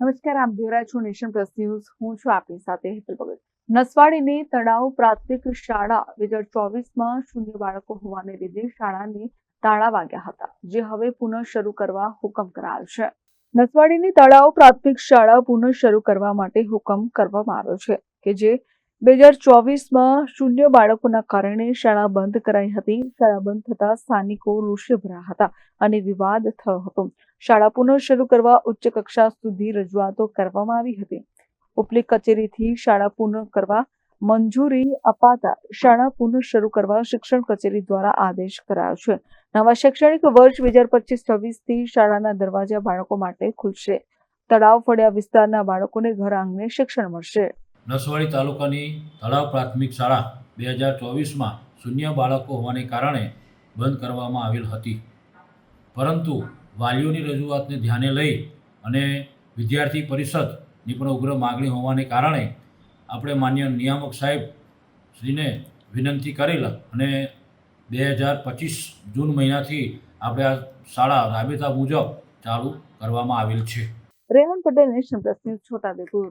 નમસ્કાર, આપ જોઈ છો નેશન પ્લસ ન્યૂઝ. હું છું આપની સાથે હેતલ ભગત. નસવાડીની તળાવ પ્રાથમિક શાળા બે હજાર ચોવીસમાં શૂન્ય બાળકો હોવાને લીધે શાળાને તાળા વાગ્યા હતા, જે હવે પુનઃ શરૂ કરવા હુકમ કરાયો છે. નસવાડીની તળાવ પ્રાથમિક શાળા પુનઃ શરૂ કરવા માટે હુકમ કરવામાં આવ્યો છે, કે જે બે હજાર ચોવીસમાં શૂન્ય બાળકોના કારણે શાળા બંધ કરાઈ હતી. શાળા બંધ થતા સ્થાનિકો રોષે ભર્યા હતા અને વિવાદ થયો હતો. શાળા પુનઃ શરૂ કરવા ઉચ્ચ કક્ષા સુધી રજૂઆતો કરવામાં આવી હતી. ઉપલી કચેરીથી શાળા પુનઃ કરવા મંજૂરી અપાતા શાળા પુનઃ શરૂ કરવા શિક્ષણ કચેરી દ્વારા આદેશ કરાયો છે. નવા શૈક્ષણિક વર્ષ બે હજાર પચીસ છવ્વીસથી શાળાના દરવાજા બાળકો માટે ખુલશે. તળાવ ફળિયા વિસ્તારના બાળકોને ઘર આંગણે શિક્ષણ મળશે. નસવાડી તાલુકાની તળાવ પ્રાથમિક શાળા બે હજાર ચોવીસમાં શૂન્ય બાળકો હોવાને કારણે બંધ કરવામાં આવેલ હતી. પરંતુ વાલીઓની રજૂઆતને ધ્યાને લઈ અને વિદ્યાર્થી પરિષદની પણ ઉગ્ર માગણી હોવાને કારણે આપણે માન્ય નિયામક સાહેબ શ્રીને વિનંતી કરેલ અને બે હજાર પચીસ જૂન મહિનાથી આપણે આ શાળા રાબેતા મુજબ ચાલુ કરવામાં આવેલ છે. Rehan Patel, national plus news Chhota Udepur